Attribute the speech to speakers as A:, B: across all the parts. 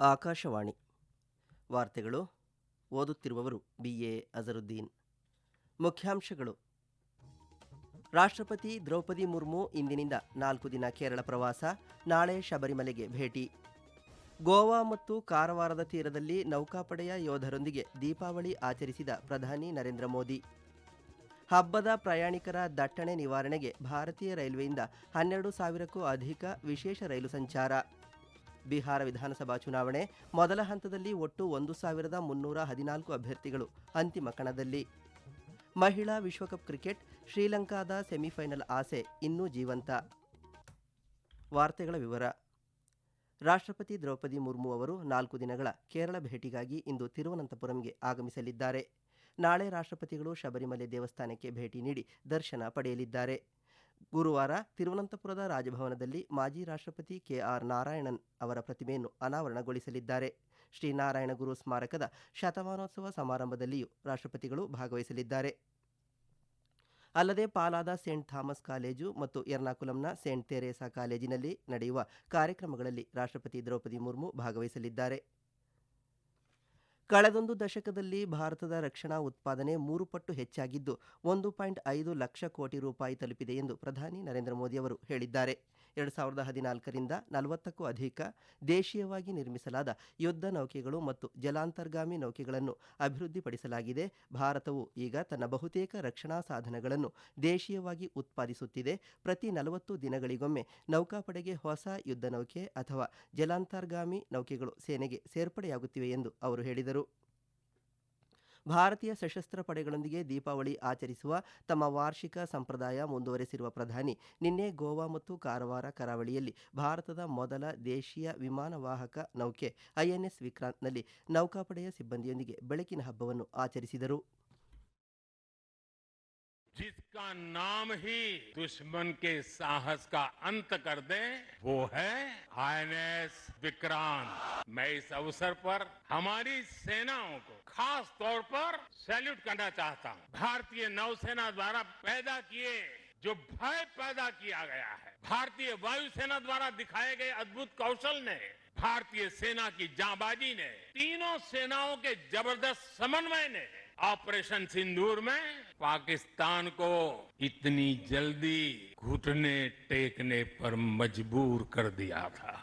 A: ಆಕಾಶವಾಣಿ ವಾರ್ತೆಗಳು ಓದುತ್ತಿರುವವರು ಬಿಎ ಅಜರುದ್ದೀನ್. ಮುಖ್ಯಾಂಶಗಳು. ರಾಷ್ಟ್ರಪತಿ ದ್ರೌಪದಿ ಮುರ್ಮು ಇಂದಿನಿಂದ ನಾಲ್ಕು ದಿನ ಕೇರಳ ಪ್ರವಾಸ, ನಾಳೆ ಶಬರಿಮಲೆಗೆ ಭೇಟಿ. ಗೋವಾ ಮತ್ತು ಕಾರವಾರದ ತೀರದಲ್ಲಿ ನೌಕಾಪಡೆಯ ಯೋಧರೊಂದಿಗೆ ದೀಪಾವಳಿ ಆಚರಿಸಿದ ಪ್ರಧಾನಿ ನರೇಂದ್ರ ಮೋದಿ. ಹಬ್ಬದ ಪ್ರಯಾಣಿಕರ ದಟ್ಟಣೆ ನಿವಾರಣೆಗೆ ಭಾರತೀಯ ರೈಲ್ವೆಯಿಂದ ಹನ್ನೆರಡು ಸಾವಿರಕ್ಕೂ ಅಧಿಕ ವಿಶೇಷ ರೈಲು ಸಂಚಾರ. ಬಿಹಾರ ವಿಧಾನಸಭಾ ಚುನಾವಣೆ, ಮೊದಲ ಹಂತದಲ್ಲಿ ಒಟ್ಟು ಒಂದು ಸಾವಿರದ ಮುನ್ನೂರ ಹದಿನಾಲ್ಕು ಅಭ್ಯರ್ಥಿಗಳು ಅಂತಿಮ ಕಣದಲ್ಲಿ. ಮಹಿಳಾ ವಿಶ್ವಕಪ್ ಕ್ರಿಕೆಟ್, ಶ್ರೀಲಂಕಾದ ಸೆಮಿಫೈನಲ್ ಆಸೆ ಇನ್ನೂ ಜೀವಂತ. ವಾರ್ತೆಗಳ ವಿವರ. ರಾಷ್ಟ್ರಪತಿ ದ್ರೌಪದಿ ಮುರ್ಮು ಅವರು ನಾಲ್ಕು ದಿನಗಳ ಕೇರಳ ಭೇಟಿಗಾಗಿ ಇಂದು ತಿರುವನಂತಪುರಂಗೆ ಆಗಮಿಸಲಿದ್ದಾರೆ. ನಾಳೆ ರಾಷ್ಟ್ರಪತಿಗಳು ಶಬರಿಮಲೆ ದೇವಸ್ಥಾನಕ್ಕೆ ಭೇಟಿ ನೀಡಿ ದರ್ಶನ ಪಡೆಯಲಿದ್ದಾರೆ. ಗುರುವಾರ ತಿರುವನಂತಪುರದ ರಾಜಭವನದಲ್ಲಿ ಮಾಜಿ ರಾಷ್ಟ್ರಪತಿ ಕೆಆರ್ ನಾರಾಯಣನ್ ಅವರ ಪ್ರತಿಮೆಯನ್ನು ಅನಾವರಣಗೊಳಿಸಲಿದ್ದಾರೆ. ಶ್ರೀನಾರಾಯಣ ಗುರು ಸ್ಮಾರಕದ ಶತಮಾನೋತ್ಸವ ಸಮಾರಂಭದಲ್ಲಿಯೂ ರಾಷ್ಟ್ರಪತಿಗಳು ಭಾಗವಹಿಸಲಿದ್ದಾರೆ. ಅಲ್ಲದೆ ಪಾಲಾದ ಸೇಂಟ್ ಥಾಮಸ್ ಕಾಲೇಜು ಮತ್ತು ಎರ್ನಾಕುಲಂನ ಸೇಂಟ್ ತೆರೇಸಾ ಕಾಲೇಜಿನಲ್ಲಿ ನಡೆಯುವ ಕಾರ್ಯಕ್ರಮಗಳಲ್ಲಿ ರಾಷ್ಟ್ರಪತಿ ದ್ರೌಪದಿ ಮುರ್ಮು ಭಾಗವಹಿಸಲಿದ್ದಾರೆ. ಕಳೆದೊಂದು ದಶಕದಲ್ಲಿ ಭಾರತದ ರಕ್ಷಣಾ ಉತ್ಪಾದನೆ ಮೂರು ಪಟ್ಟು ಹೆಚ್ಚಾಗಿದ್ದು, ಒಂದು ಪಾಯಿಂಟ್ ಐದು ಲಕ್ಷ ಕೋಟಿ ರೂಪಾಯಿ ತಲುಪಿದೆ ಎಂದು ಪ್ರಧಾನಿ ನರೇಂದ್ರ ಮೋದಿ ಅವರು ಹೇಳಿದ್ದಾರೆ. ಎರಡು ಸಾವಿರದ ಹದಿನಾಲ್ಕರಿಂದ ನಲವತ್ತಕ್ಕೂ ಅಧಿಕ ದೇಶೀಯವಾಗಿ ನಿರ್ಮಿಸಲಾದ ಯುದ್ಧ ನೌಕೆಗಳು ಮತ್ತು ಜಲಾಂತರ್ಗಾಮಿ ನೌಕೆಗಳನ್ನು ಅಭಿವೃದ್ಧಿಪಡಿಸಲಾಗಿದೆ. ಭಾರತವು ಈಗ ತನ್ನ ಬಹುತೇಕ ರಕ್ಷಣಾ ಸಾಧನಗಳನ್ನು ದೇಶೀಯವಾಗಿ ಉತ್ಪಾದಿಸುತ್ತಿದೆ. ಪ್ರತಿ ನಲವತ್ತು ದಿನಗಳಿಗೊಮ್ಮೆ ನೌಕಾಪಡೆಗೆ ಹೊಸ ಯುದ್ಧ ನೌಕೆ ಅಥವಾ ಜಲಾಂತರ್ಗಾಮಿ ನೌಕೆಗಳು ಸೇನೆಗೆ ಸೇರ್ಪಡೆಯಾಗುತ್ತಿವೆ ಎಂದು ಅವರು ಹೇಳಿದರು. ಭಾರತೀಯ ಸಶಸ್ತ್ರ ಪಡೆಗಳೊಂದಿಗೆ ದೀಪಾವಳಿ ಆಚರಿಸುವ ತಮ್ಮ ವಾರ್ಷಿಕ ಸಂಪ್ರದಾಯ ಮುಂದುವರೆಸಿರುವ ಪ್ರಧಾನಿ, ನಿನ್ನೆ ಗೋವಾ ಮತ್ತು ಕಾರವಾರ ಕರಾವಳಿಯಲ್ಲಿ ಭಾರತದ ಮೊದಲ ದೇಶೀಯ ವಿಮಾನವಾಹಕ ನೌಕೆ, ಐಎನ್ಎಸ್ ವಿಕ್ರಾಂತ್ನಲ್ಲಿ ನೌಕಾಪಡೆಯ ಸಿಬ್ಬಂದಿಯೊಂದಿಗೆ ಬೆಳಕಿನ ಹಬ್ಬವನ್ನು ಆಚರಿಸಿದರು.
B: जिसका नाम ही दुश्मन के साहस का अंत कर दे, वो है आईएनएस विक्रांत। मैं इस अवसर पर हमारी सेनाओं को खास तौर पर सैल्यूट करना चाहता हूँ। भारतीय नौसेना द्वारा पैदा किए, जो भय पैदा किया गया है, भारतीय वायुसेना द्वारा दिखाए गए अद्भुत कौशल ने, भारतीय सेना की जाबाजी ने, तीनों सेनाओं के ज़बरदस्त समन्वय ने ऑपरेशन सिंदूर में पाकिस्तान को इतनी जल्दी घुटने टेकने पर मजबूर कर दिया था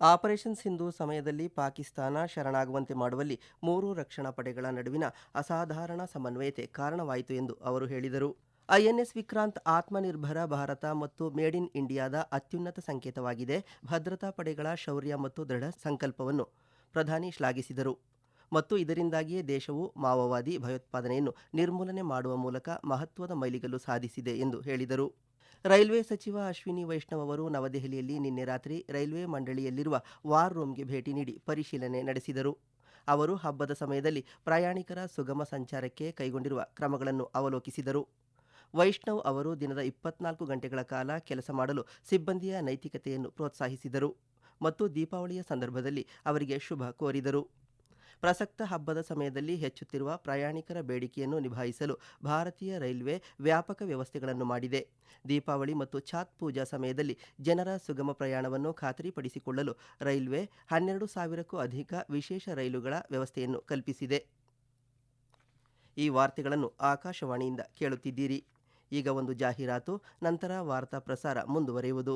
A: ಆಪರೇಷನ್ ಸಿಂಧು ಸಮಯದಲ್ಲಿ ಪಾಕಿಸ್ತಾನ ಶರಣಾಗುವಂತೆ ಮಾಡುವಲ್ಲಿ ಮೂರು ರಕ್ಷಣಾ ಪಡೆಗಳ ನಡುವಿನ ಅಸಾಧಾರಣ ಸಮನ್ವಯತೆ ಕಾರಣವಾಯಿತು ಎಂದು ಅವರು ಹೇಳಿದರು ಐಎನ್ಎಸ್ ವಿಕ್ರಾಂತ್ ಆತ್ಮನಿರ್ಭರ ಭಾರತ ಮತ್ತು ಮೇಡ್ ಇನ್ ಇಂಡಿಯಾದ ಅತ್ಯುನ್ನತ ಸಂಕೇತವಾಗಿದೆ ಭದ್ರತಾ ಪಡೆಗಳ ಶೌರ್ಯ ಮತ್ತು ದೃಢ ಸಂಕಲ್ಪವನ್ನು ಪ್ರಧಾನಿ ಶ್ಲಾಘಿಸಿದರು ಮತ್ತು ಇದರಿಂದಾಗಿಯೇ ದೇಶವು ಮಾವೋವಾದಿ ಭಯೋತ್ಪಾದನೆಯನ್ನು ನಿರ್ಮೂಲನೆ ಮಾಡುವ ಮೂಲಕ ಮಹತ್ವದ ಮೈಲಿಗಲ್ಲು ಸಾಧಿಸಿದೆ ಎಂದು ಹೇಳಿದರು. ರೈಲ್ವೆ ಸಚಿವ ಅಶ್ವಿನಿ ವೈಷ್ಣವ್ ಅವರು ನವದೆಹಲಿಯಲ್ಲಿ ನಿನ್ನೆ ರಾತ್ರಿ ರೈಲ್ವೆ ಮಂಡಳಿಯಲ್ಲಿರುವ ವಾರ್ ರೂಮ್ಗೆ ಭೇಟಿ ನೀಡಿ ಪರಿಶೀಲನೆ ನಡೆಸಿದರು. ಅವರು ಹಬ್ಬದ ಸಮಯದಲ್ಲಿ ಪ್ರಯಾಣಿಕರ ಸುಗಮ ಸಂಚಾರಕ್ಕೆ ಕೈಗೊಂಡಿರುವ ಕ್ರಮಗಳನ್ನು ಅವಲೋಕಿಸಿದರು. ವೈಷ್ಣವ್ ಅವರು ದಿನದ ಇಪ್ಪತ್ನಾಲ್ಕು ಗಂಟೆಗಳ ಕಾಲ ಕೆಲಸ ಮಾಡಲು ಸಿಬ್ಬಂದಿಯ ನೈತಿಕತೆಯನ್ನು ಪ್ರೋತ್ಸಾಹಿಸಿದರು ಮತ್ತು ದೀಪಾವಳಿಯ ಸಂದರ್ಭದಲ್ಲಿ ಅವರಿಗೆ ಶುಭ ಕೋರಿದರು. ಪ್ರಸಕ್ತ ಹಬ್ಬದ ಸಮಯದಲ್ಲಿ ಹೆಚ್ಚುತ್ತಿರುವ ಪ್ರಯಾಣಿಕರ ಬೇಡಿಕೆಯನ್ನು ನಿಭಾಯಿಸಲು ಭಾರತೀಯ ರೈಲ್ವೆ ವ್ಯಾಪಕ ವ್ಯವಸ್ಥೆಗಳನ್ನು ಮಾಡಿದೆ. ದೀಪಾವಳಿ ಮತ್ತು ಛಾತ್ ಪೂಜಾ ಸಮಯದಲ್ಲಿ ಜನರ ಸುಗಮ ಪ್ರಯಾಣವನ್ನು ಖಾತರಿಪಡಿಸಿಕೊಳ್ಳಲು ರೈಲ್ವೆ ಹನ್ನೆರಡು ಸಾವಿರಕ್ಕೂ ಅಧಿಕ ವಿಶೇಷ ರೈಲುಗಳ ವ್ಯವಸ್ಥೆಯನ್ನು ಕಲ್ಪಿಸಿದೆ. ಈ ವಾರ್ತೆಗಳನ್ನು ಆಕಾಶವಾಣಿಯಿಂದ ಕೇಳುತ್ತಿದ್ದೀರಿ. ಈಗ ಒಂದು ಜಾಹೀರಾತು, ನಂತರ ವಾರ್ತಾ ಪ್ರಸಾರ ಮುಂದುವರಿಯುವುದು.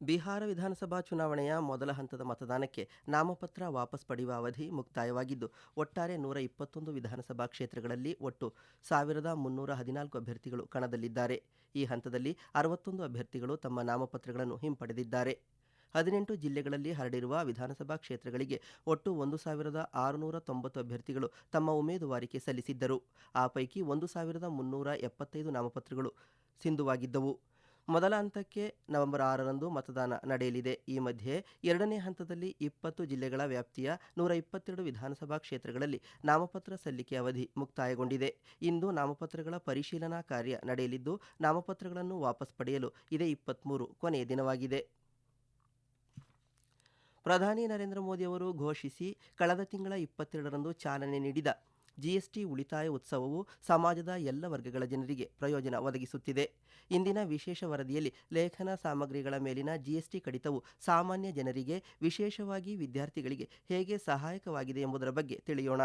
A: ಬಿಹಾರ ವಿಧಾನಸಭಾ ಚುನಾವಣೆಯ ಮೊದಲ ಹಂತದ ಮತದಾನಕ್ಕೆ ನಾಮಪತ್ರ ವಾಪಸ್ ಪಡೆಯುವ ಅವಧಿ ಮುಕ್ತಾಯವಾಗಿದ್ದು, ಒಟ್ಟಾರೆ ನೂರ ಇಪ್ಪತ್ತೊಂದು ವಿಧಾನಸಭಾ ಕ್ಷೇತ್ರಗಳಲ್ಲಿ ಒಟ್ಟು ಸಾವಿರದ ಮುನ್ನೂರ ಹದಿನಾಲ್ಕು ಅಭ್ಯರ್ಥಿಗಳು ಕಣದಲ್ಲಿದ್ದಾರೆ. ಈ ಹಂತದಲ್ಲಿ ಅರವತ್ತೊಂದು ಅಭ್ಯರ್ಥಿಗಳು ತಮ್ಮ ನಾಮಪತ್ರಗಳನ್ನು ಹಿಂಪಡೆದಿದ್ದಾರೆ. ಹದಿನೆಂಟು ಜಿಲ್ಲೆಗಳಲ್ಲಿ ಹರಡಿರುವ ವಿಧಾನಸಭಾ ಕ್ಷೇತ್ರಗಳಿಗೆ ಒಟ್ಟು ಒಂದು ಸಾವಿರದ ಆರುನೂರ ತೊಂಬತ್ತು ಅಭ್ಯರ್ಥಿಗಳು ತಮ್ಮ ಉಮೇದುವಾರಿಕೆ ಸಲ್ಲಿಸಿದ್ದರು. ಆ ಪೈಕಿ ಒಂದು ಸಾವಿರದ ಮುನ್ನೂರ ಎಪ್ಪತ್ತೈದು ನಾಮಪತ್ರಗಳು ಸಿಂಧುವಾಗಿದ್ದವು. ಮೊದಲ ಹಂತಕ್ಕೆ ನವೆಂಬರ್ ಆರರಂದು ಮತದಾನ ನಡೆಯಲಿದೆ. ಈ ಮಧ್ಯೆ ಎರಡನೇ ಹಂತದಲ್ಲಿ ಇಪ್ಪತ್ತು ಜಿಲ್ಲೆಗಳ ವ್ಯಾಪ್ತಿಯ ನೂರ ಇಪ್ಪತ್ತೆರಡು ವಿಧಾನಸಭಾ ಕ್ಷೇತ್ರಗಳಲ್ಲಿ ನಾಮಪತ್ರ ಸಲ್ಲಿಕೆ ಅವಧಿ ಮುಕ್ತಾಯಗೊಂಡಿದೆ. ಇಂದು ನಾಮಪತ್ರಗಳ ಪರಿಶೀಲನಾ ಕಾರ್ಯ ನಡೆಯಲಿದ್ದು, ನಾಮಪತ್ರಗಳನ್ನು ವಾಪಸ್ ಪಡೆಯಲು ಇದೇ ಇಪ್ಪತ್ತ್ಮೂರು ಕೊನೆಯ ದಿನವಾಗಿದೆ. ಪ್ರಧಾನಿ ನರೇಂದ್ರ ಮೋದಿ ಅವರು ಘೋಷಿಸಿ, ಕಳೆದ ತಿಂಗಳ ಇಪ್ಪತ್ತೆರಡರಂದು ಚಾಲನೆ ನೀಡಿದ ಜಿಎಸ್ಟಿ ಉಳಿತಾಯ ಉತ್ಸವವು ಸಮಾಜದ ಎಲ್ಲ ವರ್ಗಗಳ ಜನರಿಗೆ ಪ್ರಯೋಜನ ಒದಗಿಸುತ್ತಿದೆ. ಇಂದಿನ ವಿಶೇಷ ವರದಿಯಲ್ಲಿ ಲೇಖನ ಸಾಮಗ್ರಿಗಳ ಮೇಲಿನ ಜಿಎಸ್ಟಿ ಕಡಿತವು ಸಾಮಾನ್ಯ ಜನರಿಗೆ, ವಿಶೇಷವಾಗಿ ವಿದ್ಯಾರ್ಥಿಗಳಿಗೆ ಹೇಗೆ ಸಹಾಯಕವಾಗಿದೆ ಎಂಬುದರ ಬಗ್ಗೆ ತಿಳಿಯೋಣ.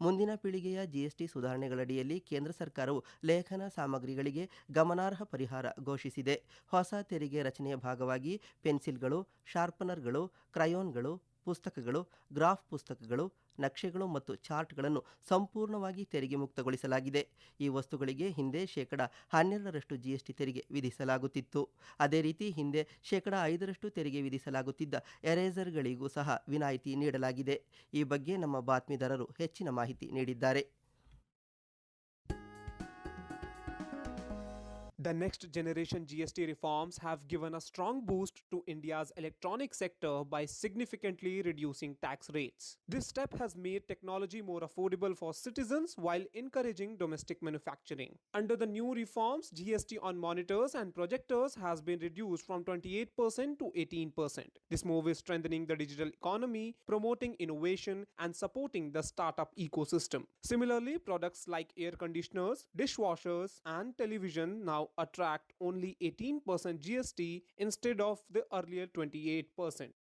A: ಮುಂದಿನ ಪೀಳಿಗೆಯ ಜಿಎಸ್ಟಿ ಸುಧಾರಣೆಗಳಡಿಯಲ್ಲಿ ಕೇಂದ್ರ ಸರ್ಕಾರವು ಲೇಖನ ಸಾಮಗ್ರಿಗಳಿಗೆ ಗಮನಾರ್ಹ ಪರಿಹಾರ ಘೋಷಿಸಿದೆ. ಹೊಸ ತೆರಿಗೆ ರಚನೆಯ ಭಾಗವಾಗಿ ಪೆನ್ಸಿಲ್ಗಳು, ಶಾರ್ಪನರ್ಗಳು, ಕ್ರಯೋನ್ಗಳು ಪುಸ್ತಕಗಳು, ಗ್ರಾಫ್ ಪುಸ್ತಕಗಳು, ನಕ್ಷೆಗಳು ಮತ್ತು ಚಾರ್ಟ್ಗಳನ್ನು ಸಂಪೂರ್ಣವಾಗಿ ತೆರಿಗೆ ಮುಕ್ತಗೊಳಿಸಲಾಗಿದೆ. ಈ ವಸ್ತುಗಳಿಗೆ ಹಿಂದೆ ಶೇಕಡ ಹನ್ನೆರಡರಷ್ಟು ಜಿಎಸ್ಟಿ ತೆರಿಗೆ ವಿಧಿಸಲಾಗುತ್ತಿತ್ತು. ಅದೇ ರೀತಿ ಹಿಂದೆ ಶೇಕಡ ಐದರಷ್ಟು ತೆರಿಗೆ ವಿಧಿಸಲಾಗುತ್ತಿದ್ದ ಎರೇಸರ್ಗಳಿಗೂ ಸಹ ವಿನಾಯಿತಿ ನೀಡಲಾಗಿದೆ. ಈ ಬಗ್ಗೆ ನಮ್ಮ ಬಾತ್ಮೀದಾರರು ಹೆಚ್ಚಿನ ಮಾಹಿತಿ ನೀಡಿದ್ದಾರೆ.
C: The next generation GST reforms have given a strong boost to India's electronic sector by significantly reducing tax rates. This step has made technology more affordable for citizens while encouraging domestic manufacturing. Under the new reforms, GST on monitors and projectors has been reduced from 28% to 18%. This move is strengthening the digital economy, promoting innovation, and supporting the startup ecosystem. Similarly, products like air conditioners, dishwashers, and television now attract only 18% GST instead of the earlier 28%.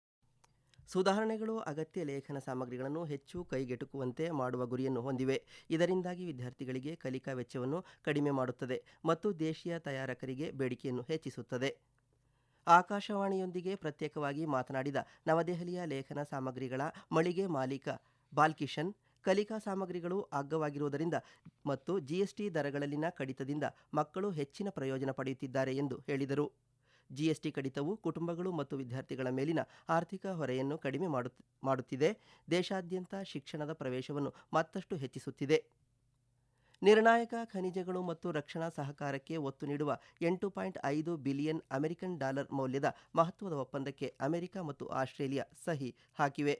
A: ಸುಧಾರಣೆಗಳು, ಅಗತ್ಯ ಲೇಖನ ಸಾಮಗ್ರಿಗಳನ್ನು ಹೆಚ್ಚು ಕೈಗೆಟುಕುವಂತೆ ಮಾಡುವ ಗುರಿಯನ್ನು ಹೊಂದಿವೆ ಇದರಿಂದಾಗಿ ವಿದ್ಯಾರ್ಥಿಗಳಿಗೆ ಕಲಿಕಾ ವೆಚ್ಚವನ್ನು ಕಡಿಮೆ ಮಾಡುತ್ತದೆ ಮತ್ತು ದೇಶೀಯ ತಯಾರಕರಿಗೆ ಬೇಡಿಕೆಯನ್ನು ಹೆಚ್ಚಿಸುತ್ತದೆ ಆಕಾಶವಾಣಿಯೊಂದಿಗೆ ಪ್ರತ್ಯೇಕವಾಗಿ ಮಾತನಾಡಿದ ನವದೆಹಲಿಯ ಲೇಖನ ಸಾಮಗ್ರಿಗಳ ಮಳಿಗೆ ಮಾಲೀಕ ಬಾಲ್ಕಿಶನ್ ಕಲಿಕಾ ಸಾಮಗ್ರಿಗಳು ಅಗ್ಗವಾಗಿರುವುದರಿಂದ ಮತ್ತು ಜಿಎಸ್ಟಿ ದರಗಳಲ್ಲಿನ ಕಡಿತದಿಂದ ಮಕ್ಕಳು ಹೆಚ್ಚಿನ ಪ್ರಯೋಜನ ಪಡೆಯುತ್ತಿದ್ದಾರೆ ಎಂದು ಹೇಳಿದರು. ಜಿಎಸ್ಟಿ ಕಡಿತವು ಕುಟುಂಬಗಳು ಮತ್ತು ವಿದ್ಯಾರ್ಥಿಗಳ ಮೇಲಿನ ಆರ್ಥಿಕ ಹೊರೆಯನ್ನು ಕಡಿಮೆ ಮಾಡುತ್ ಮಾಡುತ್ತಿದೆ. ದೇಶಾದ್ಯಂತ ಶಿಕ್ಷಣದ ಪ್ರವೇಶವನ್ನು ಮತ್ತಷ್ಟು ಹೆಚ್ಚಿಸುತ್ತಿದೆ. ನಿರ್ಣಾಯಕ ಖನಿಜಗಳು ಮತ್ತು ರಕ್ಷಣಾ ಸಹಕಾರಕ್ಕೆ ಒತ್ತು ನೀಡುವ ಎಂಟು ಪಾಯಿಂಟ್ ಐದು ಬಿಲಿಯನ್ ಅಮೆರಿಕನ್ ಡಾಲರ್ ಮೌಲ್ಯದ ಮಹತ್ವದ ಒಪ್ಪಂದಕ್ಕೆ ಅಮೆರಿಕ ಮತ್ತು ಆಸ್ಟ್ರೇಲಿಯಾ ಸಹಿ ಹಾಕಿವೆ.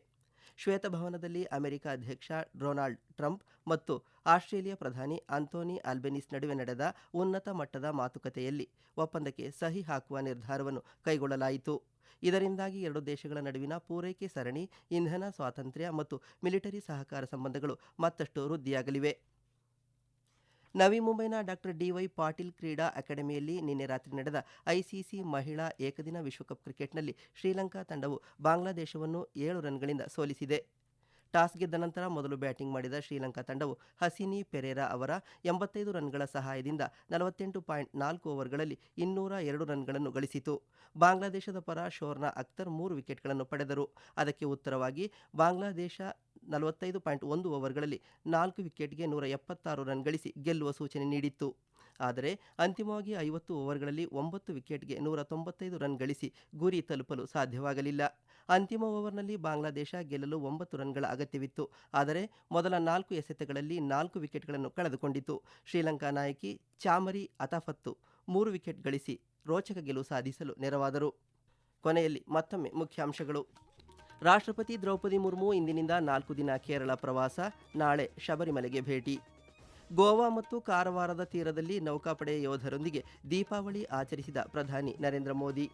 A: ಶ್ವೇತಭವನದಲ್ಲಿ ಅಮೆರಿಕ ಅಧ್ಯಕ್ಷ ಡೊನಾಲ್ಡ್ ಟ್ರಂಪ್ ಮತ್ತು ಆಸ್ಟ್ರೇಲಿಯಾ ಪ್ರಧಾನಿ ಆಂಥೋನಿ ಆಲ್ಬೆನಿಸ್ ನಡುವೆ ನಡೆದ ಉನ್ನತ ಮಟ್ಟದ ಮಾತುಕತೆಯಲ್ಲಿ ಒಪ್ಪಂದಕ್ಕೆ ಸಹಿ ಹಾಕುವ ನಿರ್ಧಾರವನ್ನು ಕೈಗೊಳ್ಳಲಾಯಿತು. ಇದರಿಂದಾಗಿ ಎರಡು ದೇಶಗಳ ನಡುವಿನ ಪೂರೈಕೆ ಸರಣಿ, ಇಂಧನ ಸ್ವಾತಂತ್ರ್ಯ ಮತ್ತು ಮಿಲಿಟರಿ ಸಹಕಾರ ಸಂಬಂಧಗಳು ಮತ್ತಷ್ಟು ವೃದ್ಧಿಯಾಗಲಿವೆ. ನವಿ ಮುಂಬೈನ ಡಾಕ್ಟರ್ ಡಿವೈ ಪಾಟೀಲ್ ಕ್ರೀಡಾ ಅಕಾಡೆಮಿಯಲ್ಲಿ ನಿನ್ನೆ ರಾತ್ರಿ ನಡೆದ ಐಸಿಸಿ ಮಹಿಳಾ ಏಕದಿನ ವಿಶ್ವಕಪ್ ಕ್ರಿಕೆಟ್ನಲ್ಲಿ ಶ್ರೀಲಂಕಾ ತಂಡವು ಬಾಂಗ್ಲಾದೇಶವನ್ನು ಏಳು ರನ್ಗಳಿಂದ ಸೋಲಿಸಿದೆ. ಟಾಸ್ ಗೆದ್ದ ನಂತರ ಮೊದಲು ಬ್ಯಾಟಿಂಗ್ ಮಾಡಿದ ಶ್ರೀಲಂಕಾ ತಂಡವು ಹಸಿನಿ ಪೆರೇರಾ ಅವರ ಎಂಬತ್ತೈದು ರನ್ಗಳ ಸಹಾಯದಿಂದ ನಲವತ್ತೆಂಟು ಪಾಯಿಂಟ್ ನಾಲ್ಕು ಓವರ್ಗಳಲ್ಲಿ ಇನ್ನೂರ ಎರಡು ರನ್ಗಳನ್ನು ಗಳಿಸಿತು. ಬಾಂಗ್ಲಾದೇಶದ ಪರ ಶೋರ್ನಾ ಅಖ್ತರ್ ಮೂರು ವಿಕೆಟ್ಗಳನ್ನು ಪಡೆದರು. ಅದಕ್ಕೆ ಉತ್ತರವಾಗಿ, ಬಾಂಗ್ಲಾದೇಶ ನಲವತ್ತೈದು ಪಾಯಿಂಟ್ ಒಂದು ಓವರ್ಗಳಲ್ಲಿ ನಾಲ್ಕು ವಿಕೆಟ್ಗೆ ನೂರ ಎಪ್ಪತ್ತಾರು ರನ್ ಗಳಿಸಿ ಗೆಲ್ಲುವ ಸೂಚನೆ ನೀಡಿತ್ತು. ಆದರೆ ಅಂತಿಮವಾಗಿ ಐವತ್ತು ಓವರ್ಗಳಲ್ಲಿ ಒಂಬತ್ತು ವಿಕೆಟ್ಗೆ ನೂರ ತೊಂಬತ್ತೈದು ರನ್ ಗಳಿಸಿ ಗುರಿ ತಲುಪಲು ಸಾಧ್ಯವಾಗಲಿಲ್ಲ. ಅಂತಿಮ ಓವರ್ನಲ್ಲಿ ಬಾಂಗ್ಲಾದೇಶ ಗೆಲ್ಲಲು ಒಂಬತ್ತು ರನ್ಗಳ ಅಗತ್ಯವಿತ್ತು. ಆದರೆ ಮೊದಲ ನಾಲ್ಕು ಎಸೆತಗಳಲ್ಲಿ ನಾಲ್ಕು ವಿಕೆಟ್ಗಳನ್ನು ಕಳೆದುಕೊಂಡಿತು. ಶ್ರೀಲಂಕಾ ನಾಯಕಿ ಚಾಮರಿ ಅತಾಫತ್ತು ಮೂರು ವಿಕೆಟ್ ಗಳಿಸಿ ರೋಚಕ ಗೆಲುವು ಸಾಧಿಸಲು ನೆರವಾದರು. ಕೊನೆಯಲ್ಲಿ ಮತ್ತೊಮ್ಮೆ ಮುಖ್ಯಾಂಶಗಳು. ರಾಷ್ಟ್ರಪತಿ ದ್ರೌಪದಿ ಮುರ್ಮು ಇಂದಿನಿಂದ ನಾಲ್ಕು ದಿನ ಕೇರಳ ಪ್ರವಾಸ, ನಾಳೆ ಶಬರಿಮಲೆಗೆ ಭೇಟಿ. ಗೋವಾ ಮತ್ತು ಕಾರವಾರದ ತೀರದಲ್ಲಿ ನೌಕಾಪಡೆ ಯೋಧರೊಂದಿಗೆ ದೀಪಾವಳಿ ಆಚರಿಸಿದ ಪ್ರಧಾನಿ ನರೇಂದ್ರ ಮೋದಿ.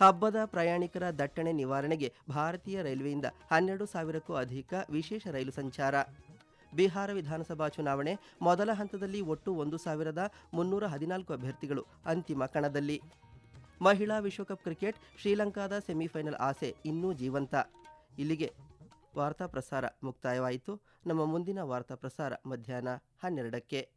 A: ಹಬ್ಬದ ಪ್ರಯಾಣಿಕರ ದಟ್ಟಣೆ ನಿವಾರಣೆಗೆ ಭಾರತೀಯ ರೈಲ್ವೆಯಿಂದ ಹನ್ನೆರಡು ಸಾವಿರಕ್ಕೂ ಅಧಿಕ ವಿಶೇಷ ರೈಲು ಸಂಚಾರ. ಬಿಹಾರ ವಿಧಾನಸಭಾ ಚುನಾವಣೆ ಮೊದಲ ಹಂತದಲ್ಲಿ ಒಟ್ಟು ಒಂದು ಸಾವಿರದ ಮುನ್ನೂರ ಹದಿನಾಲ್ಕು ಅಭ್ಯರ್ಥಿಗಳು ಅಂತಿಮ ಕಣದಲ್ಲಿ. ಮಹಿಳಾ ವಿಶ್ವಕಪ್ ಕ್ರಿಕೆಟ್ ಶ್ರೀಲಂಕಾದ ಸೆಮಿಫೈನಲ್ ಆಸೆ ಇನ್ನೂ ಜೀವಂತ. ಇಲ್ಲಿಗೆ ವಾರ್ತಾ ಪ್ರಸಾರ ಮುಕ್ತಾಯವಾಯಿತು. ನಮ್ಮ ಮುಂದಿನ ವಾರ್ತಾ ಪ್ರಸಾರ ಮಧ್ಯಾಹ್ನ ಹನ್ನೆರಡಕ್ಕೆ.